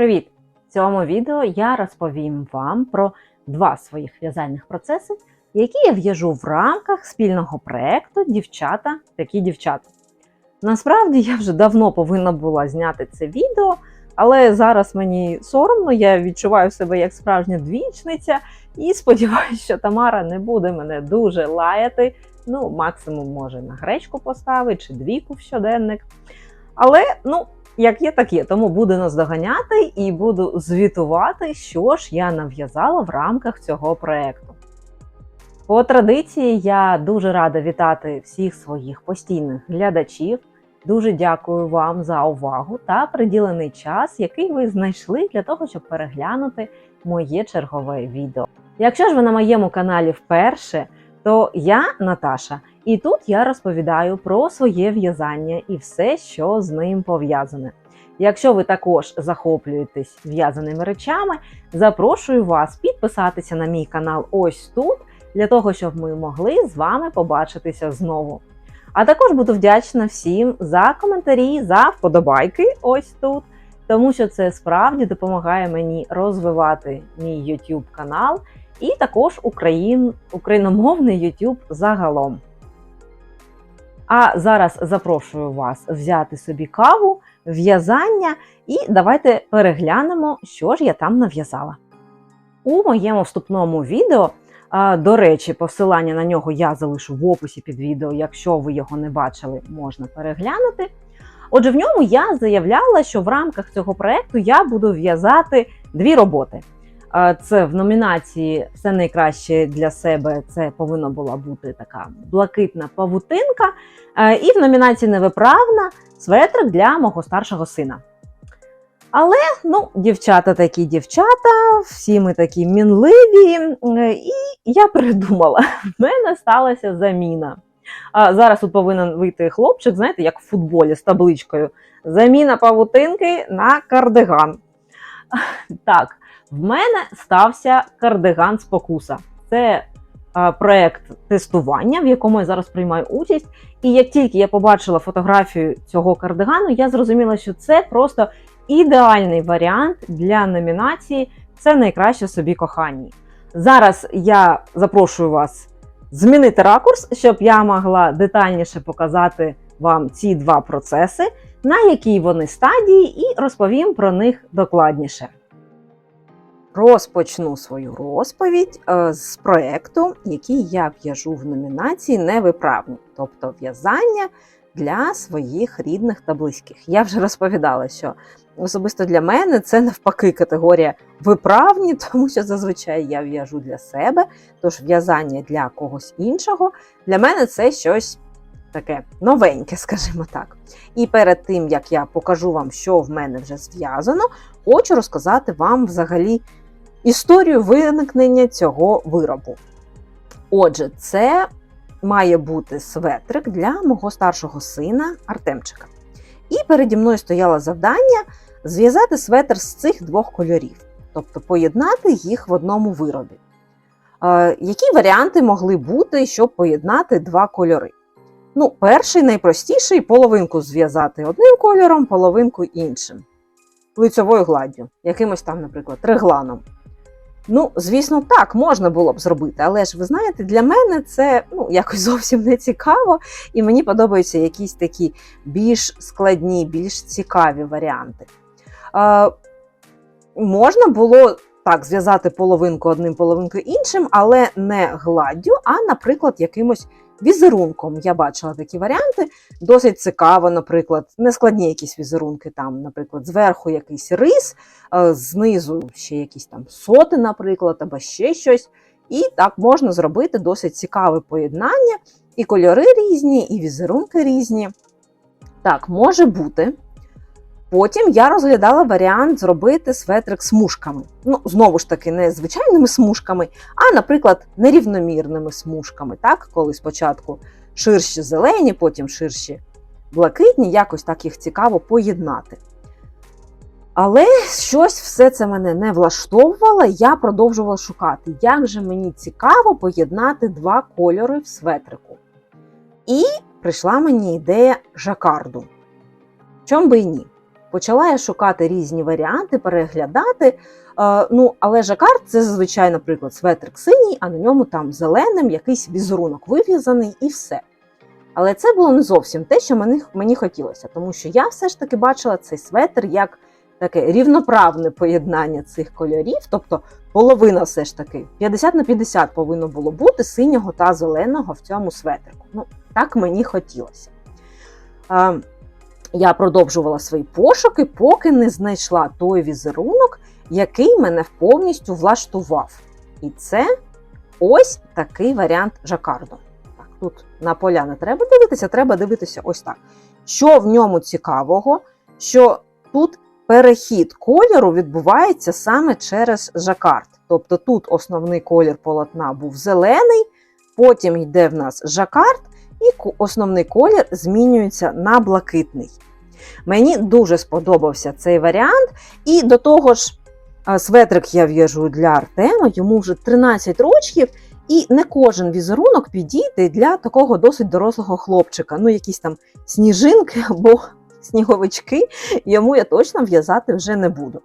Привіт! В цьому відео я розповім вам про два своїх в'язальних процеси, які я в'яжу в рамках спільного проекту Дівчата такі дівчата. Насправді я вже давно повинна була зняти це відео, але зараз мені соромно, я відчуваю себе як справжня двічниця і сподіваюся, що Тамара не буде мене дуже лаяти. Ну, максимум може на гречку поставити чи двійку в щоденник. Але, ну, як є, так є. Тому буду наздоганяти і буду звітувати, що ж я нав'язала в рамках цього проєкту. По традиції я дуже рада вітати всіх своїх постійних глядачів. Дуже дякую вам за увагу та приділений час, який ви знайшли для того, щоб переглянути моє чергове відео. Якщо ж ви на моєму каналі вперше, то я Наташа, і тут я розповідаю про своє в'язання і все, що з ним пов'язане. Якщо ви також захоплюєтесь в'язаними речами, запрошую вас підписатися на мій канал ось тут, для того, щоб ми могли з вами побачитися знову. А також буду вдячна всім за коментарі, за вподобайки ось тут, тому що це справді допомагає мені розвивати мій YouTube канал і також Україн, україномовний YouTube загалом. А зараз запрошую вас взяти собі каву, в'язання, і давайте переглянемо, що ж я там нав'язала. У моєму вступному відео, до речі, посилання на нього я залишу в описі під відео, якщо ви його не бачили, можна переглянути. Отже, в ньому я заявляла, що в рамках цього проекту я буду в'язати дві роботи. Це в номінації Все найкраще для себе це повинна була бути така блакитна павутинка. Е, І в номінації Невиправна светрик для мого старшого сина. Але, ну, дівчата такі дівчата, всі ми такі мінливі. І я передумала, в мене сталася заміна. А зараз тут повинен вийти хлопчик, знаєте, як в футболі з табличкою. Заміна павутинки на кардиган. Так, в мене стався кардиган спокуса. Це а, проект тестування, в якому я зараз приймаю участь. І як тільки я побачила фотографію цього кардигану, я зрозуміла, що це просто ідеальний варіант для номінації Це найкраще собі коханні. Зараз я запрошую вас змінити ракурс, щоб я могла детальніше показати вам ці два процеси, на якій вони стадії, і розповім про них докладніше. Розпочну свою розповідь е, з проєкту, який я в'яжу в номінації Невиправні, тобто в'язання для своїх рідних та близьких. Я вже розповідала, що особисто для мене це навпаки категорія виправні, тому що зазвичай я в'яжу для себе, тож в'язання для когось іншого для мене це щось таке новеньке, скажімо так. І перед тим як я покажу вам, що в мене вже зв'язано, хочу розказати вам взагалі історію виникнення цього виробу. Отже, це має бути светрик для мого старшого сина Артемчика. І переді мною стояло завдання зв'язати светр з цих двох кольорів, тобто поєднати їх в одному виробі. Е, які варіанти могли бути, щоб поєднати два кольори? Ну, перший найпростіший половинку зв'язати одним кольором, половинку іншим. Лицьовою гладдю, якимось там, наприклад, регланом. Ну, звісно, так можна було б зробити, але ж ви знаєте, для мене це ну, якось зовсім не цікаво, і мені подобаються якісь такі більш складні, більш цікаві варіанти. Е, можна було так зв'язати половинку одним, половинку іншим, але не гладдю, а, наприклад, якимось візерунком. Я бачила такі варіанти. Досить цікаво, наприклад, нескладні якісь візерунки, там, наприклад, зверху якийсь рис, е, знизу ще якісь там соти, наприклад, або ще щось. І так можна зробити досить цікаве поєднання. І кольори різні, і візерунки різні. Так, може бути. Потім я розглядала варіант зробити светрик смужками. Ну, знову ж таки, не звичайними смужками, а, наприклад, нерівномірними смужками. Так, коли спочатку ширші зелені, потім ширші блакитні, якось так їх цікаво поєднати. Але щось все це мене не влаштовувало, я продовжувала шукати, як же мені цікаво поєднати два кольори в светрику. І прийшла мені ідея жакарду. Чом би і ні? Почала я шукати різні варіанти, переглядати. Е, ну, але жакард це зазвичай, наприклад, светрик синій, а на ньому там зеленим якийсь візерунок вив'язаний і все. Але це було не зовсім те, що мені, мені хотілося, тому що я все ж таки бачила цей светр як таке рівноправне поєднання цих кольорів, тобто половина все ж таки 50 на 50 повинно було бути синього та зеленого в цьому светрику. Ну, так мені хотілося. Я продовжувала свої пошуки, поки не знайшла той візерунок, який мене повністю влаштував. І це ось такий варіант жакарду. Так, тут на поля не треба дивитися, треба дивитися ось так. Що в ньому цікавого, що тут перехід кольору відбувається саме через жакард. Тобто тут основний колір полотна був зелений, потім йде в нас жакард, і основний колір змінюється на блакитний. Мені дуже сподобався цей варіант, і до того ж, светрик я в'яжу для Артема, йому вже 13 років, і не кожен візерунок підійде для такого досить дорослого хлопчика. Ну, якісь там сніжинки або сніговички, йому я точно в'язати вже не буду.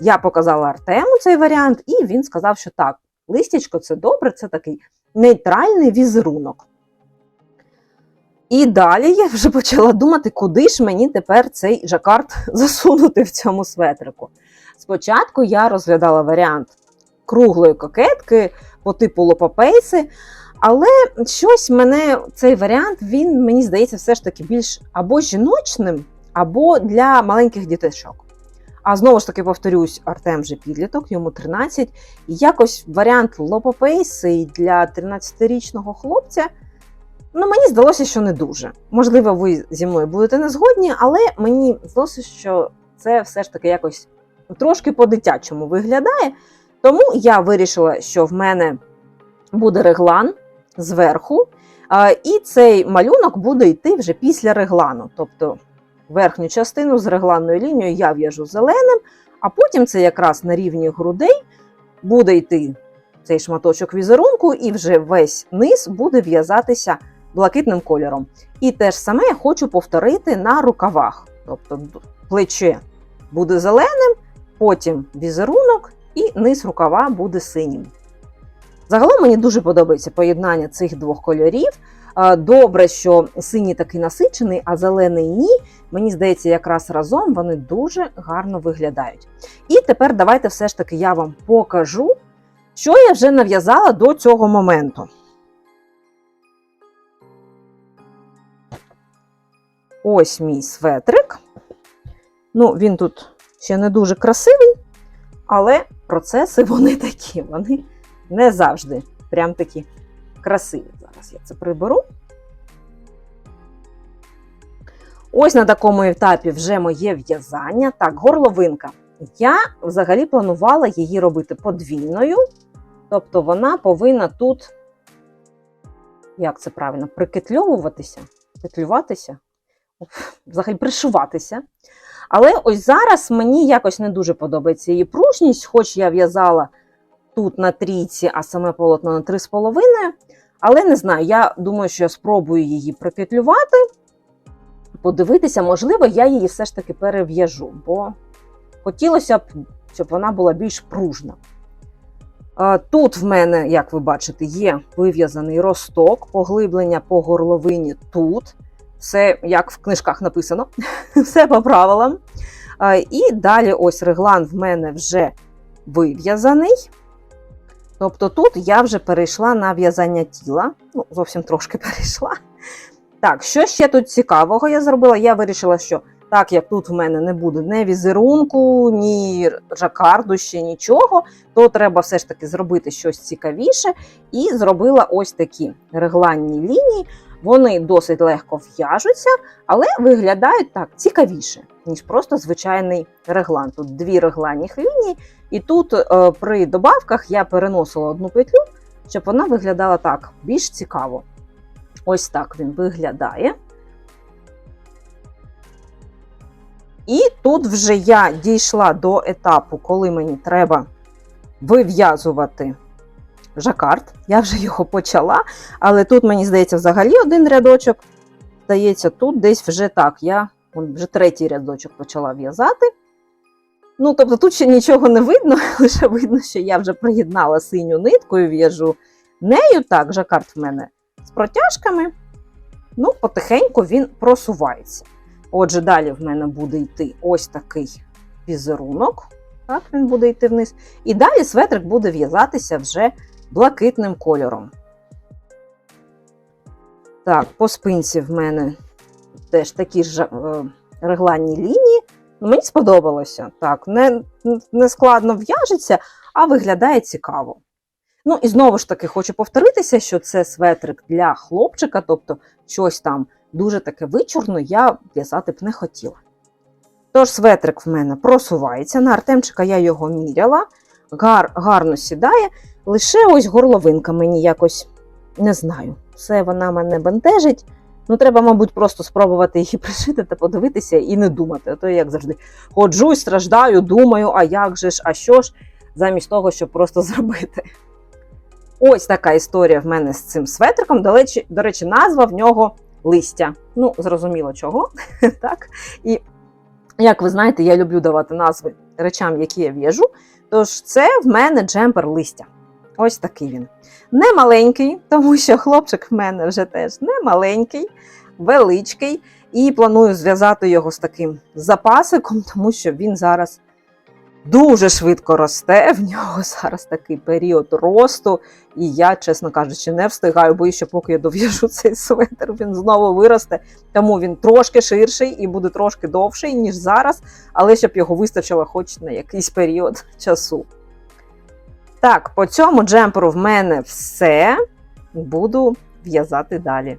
Я показала Артему цей варіант, і він сказав, що так, листячко це добре, це такий нейтральний візерунок. І далі я вже почала думати, куди ж мені тепер цей жакард засунути в цьому светрику. Спочатку я розглядала варіант круглої кокетки по типу лопапейси, але щось мене цей варіант, він мені здається, все ж таки більш або жіночним, або для маленьких діточок. А знову ж таки повторюсь, Артем вже підліток, йому 13. І якось варіант лопопейси для 13-річного хлопця. Ну, мені здалося, що не дуже. Можливо, ви зі мною будете не згодні, але мені здалося, що це все ж таки якось трошки по-дитячому виглядає. Тому я вирішила, що в мене буде реглан зверху, і цей малюнок буде йти вже після реглану. Тобто верхню частину з регланною лінією я в'яжу зеленим, а потім це якраз на рівні грудей буде йти цей шматочок візерунку, і вже весь низ буде в'язатися блакитним кольором. І те ж саме я хочу повторити на рукавах. Тобто плече буде зеленим, потім візерунок, і низ рукава буде синім. Загалом мені дуже подобається поєднання цих двох кольорів. Добре, що синій такий насичений, а зелений ні. Мені здається, якраз разом вони дуже гарно виглядають. І тепер давайте все ж таки я вам покажу, що я вже нав'язала до цього моменту. Ось мій светрик. Ну, він тут ще не дуже красивий, але процеси вони такі, вони не завжди прям такі красиві. Зараз я це приберу. Ось на такому етапі вже моє в'язання. Так, горловинка. Я взагалі планувала її робити подвійною, тобто вона повинна тут, як це правильно, прикетльовуватися, петлюватися, взагалі пришиватися. Але ось зараз мені якось не дуже подобається її пружність, хоч я в'язала тут на трійці, а саме полотно на 3,5. Але не знаю, я думаю, що я спробую її припетлювати, подивитися, можливо, я її все ж таки перев'яжу, бо хотілося б, щоб вона була більш пружна. Тут в мене, як ви бачите, є вив'язаний росток, поглиблення по горловині тут. Все як в книжках написано, все по правилам. І далі ось реглан в мене вже вив'язаний. Тобто тут я вже перейшла на в'язання тіла. Ну, зовсім трошки перейшла. Так, що ще тут цікавого я зробила? Я вирішила, що так як тут в мене не буде ні візерунку, ні жакарду, ще нічого, то треба все ж таки зробити щось цікавіше. І зробила ось такі регланні лінії. Вони досить легко в'яжуться, але виглядають так цікавіше, ніж просто звичайний реглан. Тут дві регланних лінії, і тут е, при добавках я переносила одну петлю, щоб вона виглядала так більш цікаво. Ось так він виглядає. І тут вже я дійшла до етапу, коли мені треба вив'язувати жакард. Я вже його почала, але тут, мені здається, взагалі один рядочок. Здається, тут десь вже так. Я вже третій рядочок почала в'язати. Ну, тобто тут ще нічого не видно, лише видно, що я вже приєднала синю нитку і в'яжу нею. Так, жакард в мене з протяжками. Ну, потихеньку він просувається. Отже, далі в мене буде йти ось такий візерунок. Так, він буде йти вниз. І далі светрик буде в'язатися вже блакитним кольором. Так, по спинці в мене теж такі ж е, регланні лінії. Ну, Мені сподобалося. Так, не, не складно в'яжеться, а виглядає цікаво. Ну, і знову ж таки, хочу повторитися, що це светрик для хлопчика, тобто щось там дуже таке вичурно я в'язати б не хотіла. Тож, светрик в мене просувається. На Артемчика я його міряла, гар, гарно сідає. Лише ось горловинка мені якось не знаю. Все вона мене бентежить. Ну, треба, мабуть, просто спробувати її пришити та подивитися і не думати. А то я, як завжди ходжу, страждаю, думаю, а як же ж, а що ж, замість того, щоб просто зробити. Ось така історія в мене з цим светриком. До речі, назва в нього листя. Ну, зрозуміло чого. так? І як ви знаєте, я люблю давати назви речам, які я в'яжу. Тож це в мене джемпер листя. Ось такий він. Не маленький, тому що хлопчик в мене вже теж не маленький, величкий. І планую зв'язати його з таким запасиком, тому що він зараз дуже швидко росте. В нього зараз такий період росту. І я, чесно кажучи, не встигаю, бо що поки я дов'яжу цей светр, він знову виросте. Тому він трошки ширший і буде трошки довший, ніж зараз, але щоб його вистачило хоч на якийсь період часу. Так, по цьому джемперу в мене все. Буду в'язати далі.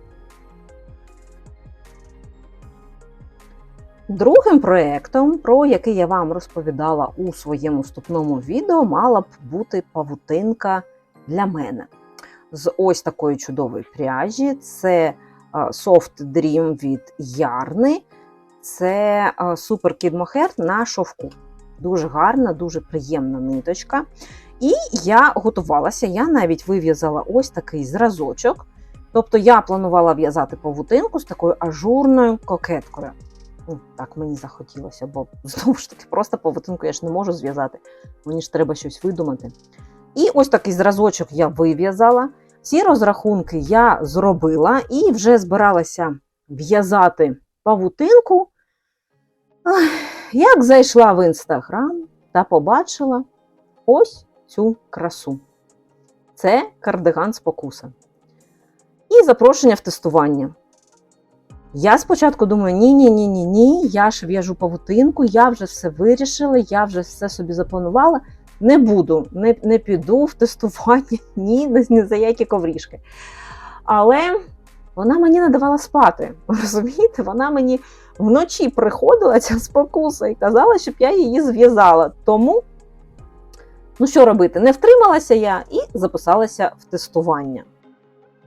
Другим проєктом, про який я вам розповідала у своєму вступному відео, мала б бути павутинка для мене. З ось такої чудової пряжі. Це Soft Dream від Ярни. Це Super Kid Mohair на шовку. Дуже гарна, дуже приємна ниточка. І я готувалася, я навіть вив'язала ось такий зразочок. Тобто я планувала в'язати павутинку з такою ажурною кокеткою. Ну, Так мені захотілося, бо знову ж таки, просто павутинку я ж не можу зв'язати. Мені ж треба щось видумати. І ось такий зразочок я вив'язала. Ці розрахунки я зробила і вже збиралася в'язати павутинку. Як зайшла в інстаграм та побачила ось цю красу. Це кардиган спокуса. І запрошення в тестування. Я спочатку думаю, ні-ні-ні, ні ні я ж в'яжу павутинку, я вже все вирішила, я вже все собі запланувала. Не буду, не не піду в тестування, ні, ні за які коврішки. Але вона мені не давала спати. Розумієте, вона мені вночі приходила ця спокуса і казала, щоб я її зв'язала. Тому, ну що робити, не втрималася я і записалася в тестування.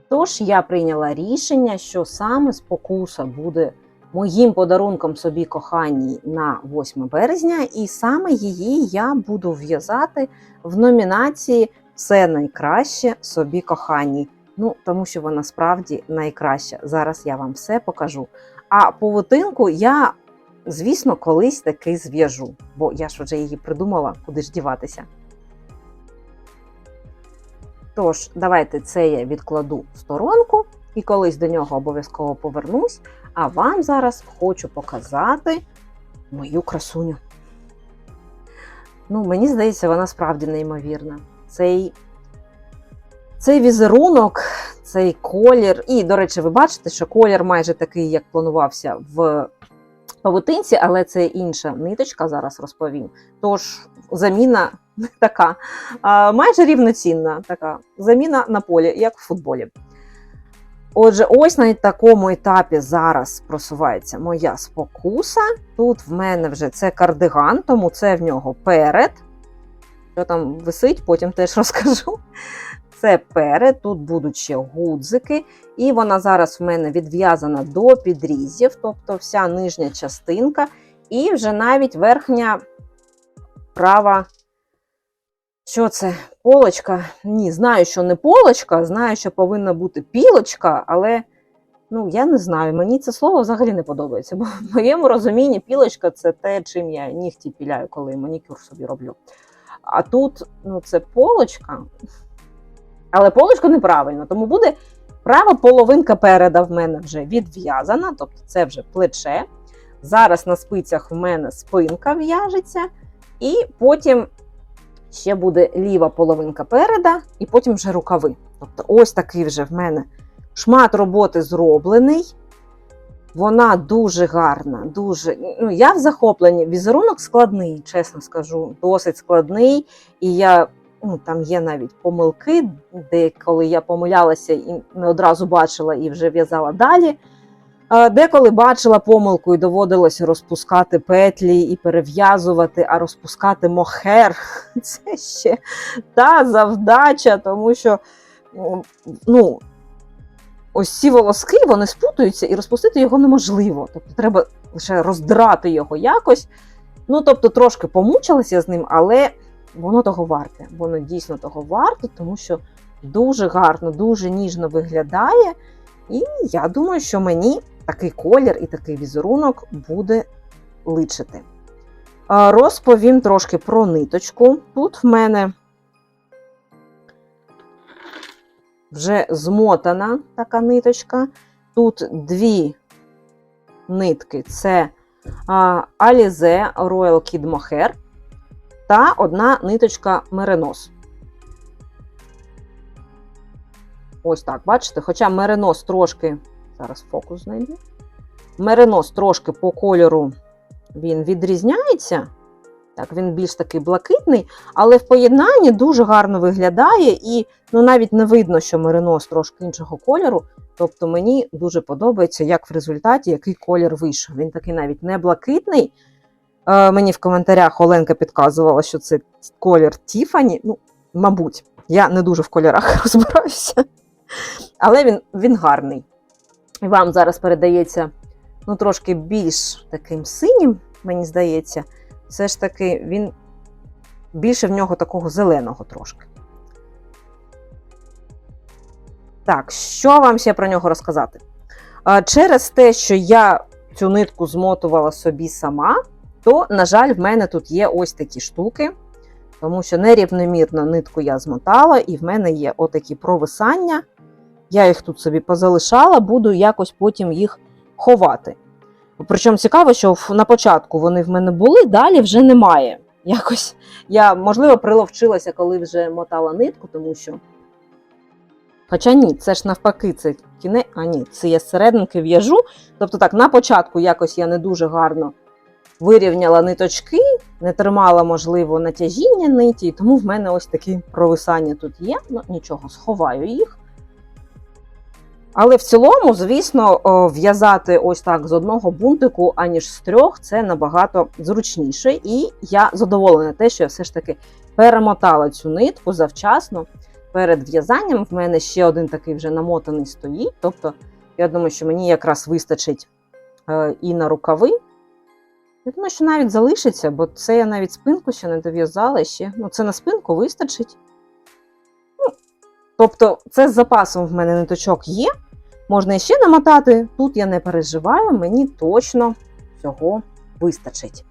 Тож я прийняла рішення, що саме спокуса буде моїм подарунком собі коханій на 8 березня, і саме її я буду в'язати в номінації Все найкраще собі коханій. Ну, тому що вона справді найкраща. Зараз я вам все покажу. А павутинку я, звісно, колись таки зв'яжу, бо я ж вже її придумала, куди ж діватися. Тож, давайте це я відкладу в сторонку і колись до нього обов'язково повернусь. А вам зараз хочу показати мою красуню. Ну, мені здається, вона справді неймовірна. Цей цей візерунок, цей колір. І, до речі, ви бачите, що колір майже такий, як планувався в павутинці, але це інша ниточка, зараз розповім. Тож, заміна така майже рівноцінна така заміна на полі, як в футболі. Отже, ось на такому етапі зараз просувається моя спокуса. Тут в мене вже це кардиган, тому це в нього перед. Що там висить, потім теж розкажу. Це перед, тут будуть ще гудзики, і вона зараз в мене відв'язана до підрізів, тобто вся нижня частинка, і вже навіть верхня права що це? Полочка? Ні, знаю, що не полочка, знаю, що повинна бути пілочка, але Ну, я не знаю, мені це слово взагалі не подобається, бо в моєму розумінні пілочка це те, чим я нігті піляю, коли манікюр собі роблю. А тут ну, це полочка. Але полочка неправильно, тому буде права половинка переда в мене вже відв'язана, тобто це вже плече. Зараз на спицях в мене спинка в'яжеться, і потім ще буде ліва половинка переда, і потім вже рукави. Тобто, ось такий вже в мене шмат роботи зроблений. Вона дуже гарна, дуже. Ну, я в захопленні. Візерунок складний, чесно скажу, досить складний. І я, ну, там є навіть помилки, де коли я помилялася і не одразу бачила і вже в'язала далі. Деколи бачила помилку і доводилося розпускати петлі і перев'язувати, а розпускати мохер це ще та завдача, тому що ну, ось ці волоски вони спутуються і розпустити його неможливо. Тобто треба лише роздрати його якось. Ну, тобто, трошки помучилася з ним, але воно того варте. Воно дійсно того варте, тому що дуже гарно, дуже ніжно виглядає. І я думаю, що мені такий колір і такий візерунок буде личити. Розповім трошки про ниточку. Тут в мене вже змотана така ниточка. Тут дві нитки: це Alize Royal Kid Mohair та одна ниточка Меренос. Ось так, бачите? Хоча меренос трошки, зараз фокус знайду. Меренос трошки по кольору він відрізняється. Так, він більш такий блакитний, але в поєднанні дуже гарно виглядає, і ну, навіть не видно, що меринос трошки іншого кольору. Тобто мені дуже подобається, як в результаті який колір вийшов. Він такий навіть не блакитний. Е, мені в коментарях Оленка підказувала, що це колір Тіфані. Ну, мабуть, я не дуже в кольорах розбираюся. Але він він гарний. Вам зараз передається ну, трошки більш таким синім, мені здається все ж таки він більше в нього такого зеленого трошки. Так, що вам ще про нього розказати? Через те, що я цю нитку змотувала собі сама, то, на жаль, в мене тут є ось такі штуки, тому що нерівномірно нитку я змотала, і в мене є отакі провисання. Я їх тут собі позалишала, буду якось потім їх ховати. Причому цікаво, що на початку вони в мене були, далі вже немає. Якось я, можливо, приловчилася, коли вже мотала нитку, тому що. Хоча ні, це ж навпаки, це кінець, а ні, це я серединки в'яжу. Тобто так, на початку якось я не дуже гарно вирівняла ниточки, не тримала, можливо, натяжіння ниті, і тому в мене ось такі провисання тут є. Ну, нічого, сховаю їх. Але в цілому, звісно, в'язати ось так з одного бунтику, аніж з трьох, це набагато зручніше. І я задоволена те, що я все ж таки перемотала цю нитку завчасно. Перед в'язанням в мене ще один такий вже намотаний стоїть. Тобто, я думаю, що мені якраз вистачить е, і на рукави. Я думаю, що навіть залишиться, бо це я навіть спинку ще не дов'язала ще. Ну, це на спинку вистачить. Ну, Тобто, це з запасом в мене ниточок є. Можна іще намотати, тут я не переживаю, мені точно цього вистачить.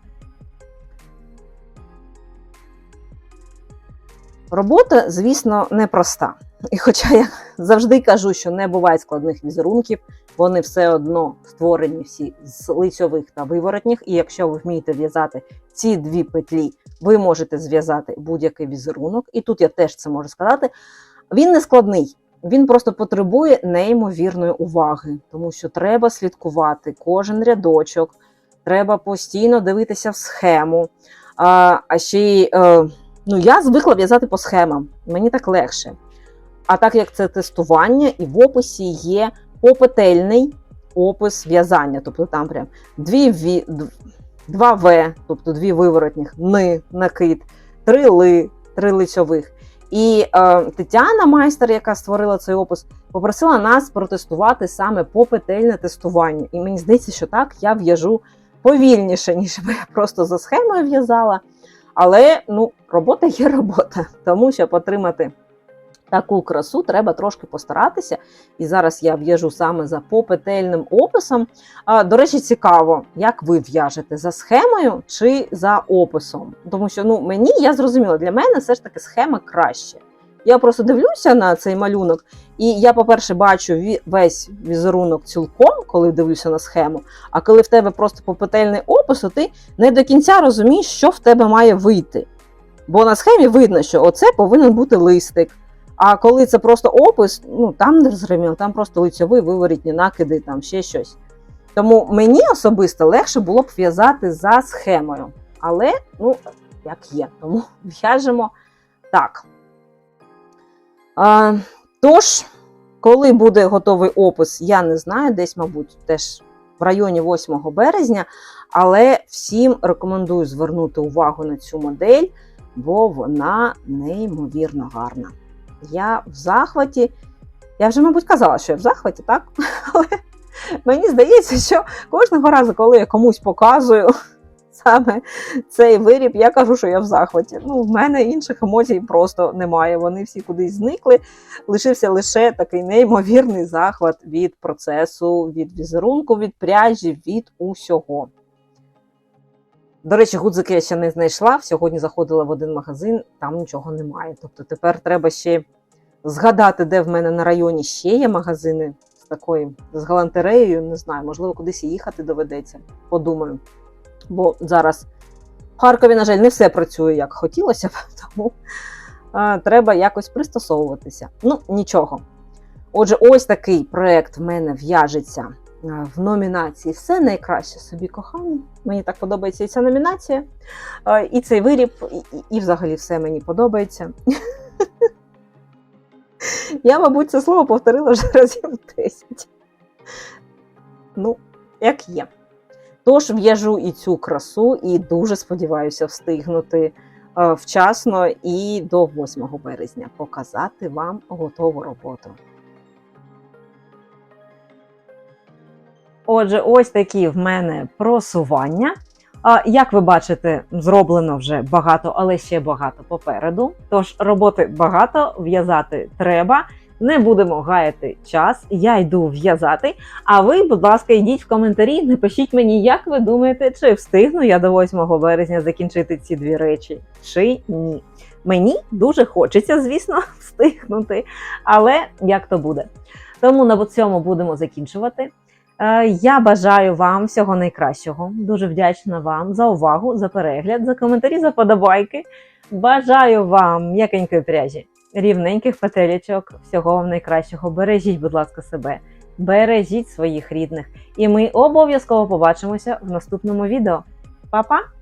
Робота, звісно, непроста. І хоча я завжди кажу, що не буває складних візерунків, вони все одно створені всі з лицьових та виворотніх, і якщо ви вмієте в'язати ці дві петлі, ви можете зв'язати будь-який візерунок. І тут я теж це можу сказати. Він не складний. Він просто потребує неймовірної уваги, тому що треба слідкувати кожен рядочок, треба постійно дивитися в схему. А а ще й е, ну, я звикла в'язати по схемам, мені так легше. А так як це тестування, і в описі є попетельний опис в'язання. Тобто там прям дві ві, два В, тобто дві виворотніх, ни, накид, три ли, три лицьових. І е, Тетяна, майстер, яка створила цей опис, попросила нас протестувати саме попетельне тестування. І мені здається, що так я в'яжу повільніше, ніж би я просто за схемою в'язала. Але ну, робота є робота, тому щоб отримати Таку красу треба трошки постаратися. І зараз я в'яжу саме за попетельним описом. А, До речі, цікаво, як ви в'яжете за схемою чи за описом. Тому що ну, мені я зрозуміла, для мене все ж таки схема краще. Я просто дивлюся на цей малюнок, і я, по-перше, бачу весь візерунок цілком, коли дивлюся на схему. А коли в тебе просто попетельний опис, то ти не до кінця розумієш, що в тебе має вийти. Бо на схемі видно, що оце повинен бути листик. А коли це просто опис, ну там не зрозуміло, там просто лицьовий, виворітні накиди, там ще щось. Тому мені особисто легше було б в'язати за схемою. Але, ну, як є, тому в'яжемо так. А, тож, коли буде готовий опис, я не знаю, десь, мабуть, теж в районі 8 березня. Але всім рекомендую звернути увагу на цю модель, бо вона неймовірно гарна. Я в захваті. Я вже, мабуть, казала, що я в захваті, так? Але мені здається, що кожного разу, коли я комусь показую саме цей виріб, я кажу, що я в захваті. Ну, в мене інших емоцій просто немає. Вони всі кудись зникли. Лишився лише такий неймовірний захват від процесу, від візерунку, від пряжі, від усього. До речі, гудзики я ще не знайшла. Сьогодні заходила в один магазин, там нічого немає. Тобто тепер треба ще згадати, де в мене на районі ще є магазини з такою з галантереєю. Не знаю, можливо, кудись їхати доведеться. Подумаю. Бо зараз в Харкові, на жаль, не все працює як хотілося б, тому а, треба якось пристосовуватися. Ну, нічого. Отже, ось такий проект в мене в'яжеться в номінації Все найкраще собі кохання. Мені так подобається і ця номінація, е, і цей виріб, і, і, і взагалі все мені подобається. Я, мабуть, це слово повторила вже разів 10. Ну, як є. Тож в'яжу і цю красу, і дуже сподіваюся встигнути е, вчасно і до 8 березня показати вам готову роботу. Отже, ось такі в мене просування. Як ви бачите, зроблено вже багато, але ще багато попереду. Тож роботи багато, в'язати треба. Не будемо гаяти час. Я йду в'язати. А ви, будь ласка, йдіть в коментарі, напишіть мені, як ви думаєте, чи встигну я до 8 березня закінчити ці дві речі, чи ні. Мені дуже хочеться, звісно, встигнути, але як то буде. Тому на цьому будемо закінчувати. Е, Я бажаю вам всього найкращого. Дуже вдячна вам за увагу, за перегляд, за коментарі, за подобайки. Бажаю вам м'якенької пряжі, рівненьких петелечок, всього вам найкращого. Бережіть, будь ласка, себе, бережіть своїх рідних. І ми обов'язково побачимося в наступному відео. Па-па!